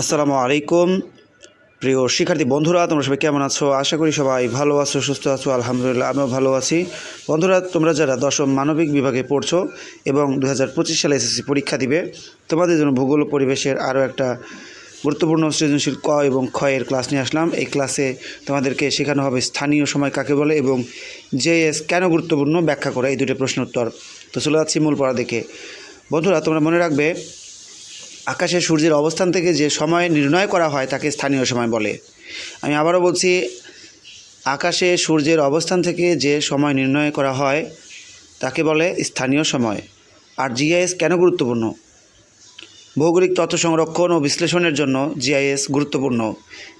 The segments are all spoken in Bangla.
আসসালামু আলাইকুম। প্রিয় শিক্ষার্থী বন্ধুরা, তোমরা সবাই কেমন আছো? আশা করি সবাই ভালো আছো, সুস্থ আছো, আলহামদুলিল্লাহ, আমিও ভালো আছি। বন্ধুরা, তোমরা যারা দশম মানবিক বিভাগে পড়ছো এবং দু হাজার পঁচিশ সালে এসএসসি পরীক্ষা দিবে, তোমাদের জন্য ভূগোল পরিবেশের আরও একটা গুরুত্বপূর্ণ সৃজনশীল ক এবং ক্ষয়ের ক্লাস নিয়ে আসলাম। এই ক্লাসে তোমাদেরকে শেখানো হবে স্থানীয় সময় কাকে বলে এবং জেএস কেন গুরুত্বপূর্ণ, ব্যাখ্যা করা, এই দুটো প্রশ্ন উত্তর। তো চলে যাচ্ছি মূল পড়া দেখে। বন্ধুরা, তোমরা মনে রাখবে আকাশে সূর্যের অবস্থান থেকে যে সময় নির্ণয় করা হয় তাকে স্থানীয় সময় বলে। আমি আবারও বলছি, আকাশে সূর্যের অবস্থান থেকে যে সময় নির্ণয় করা হয় তাকে বলে স্থানীয় সময়। আর জিআইএস কেন গুরুত্বপূর্ণ? ভৌগোলিক তথ্য সংরক্ষণ ও বিশ্লেষণের জন্য জিআইএস গুরুত্বপূর্ণ।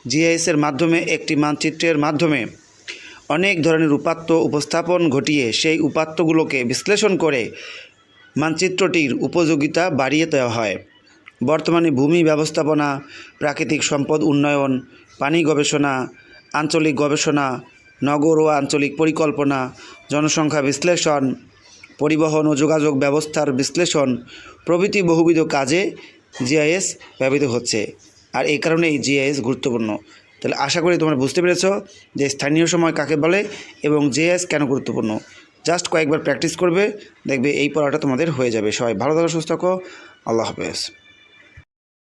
জিআইএসের মাধ্যমে একটি মানচিত্রের মাধ্যমে অনেক ধরনের উপাত্ত উপস্থাপন ঘটিয়ে সেই উপাত্তগুলোকে বিশ্লেষণ করে মানচিত্রটির উপযোগিতা বাড়িয়ে দেওয়া হয়। বর্তমানে ভূমি ব্যবস্থাপনা, প্রাকৃতিক সম্পদ উন্নয়ন, পানি গবেষণা, আঞ্চলিক গবেষণা, নগর ও আঞ্চলিক পরিকল্পনা, জনসংখ্যা বিশ্লেষণ, পরিবহন ও যোগাযোগ ব্যবস্থার বিশ্লেষণ প্রভৃতি বহুবিধ কাজে জিআইএস ব্যবহৃত হচ্ছে। আর এই কারণেই জিআইএস গুরুত্বপূর্ণ। তাহলে আশা করি তোমরা বুঝতে পেরেছ যে স্থানীয় সময় কাকে বলে এবং জিআইএস কেন গুরুত্বপূর্ণ। জাস্ট কয়েকবার প্র্যাকটিস করবে, দেখবে এই পড়াটা তোমাদের হয়ে যাবে। সবাই ভালো থাকো, সুস্থ থাকো। আল্লাহ হাফেজ।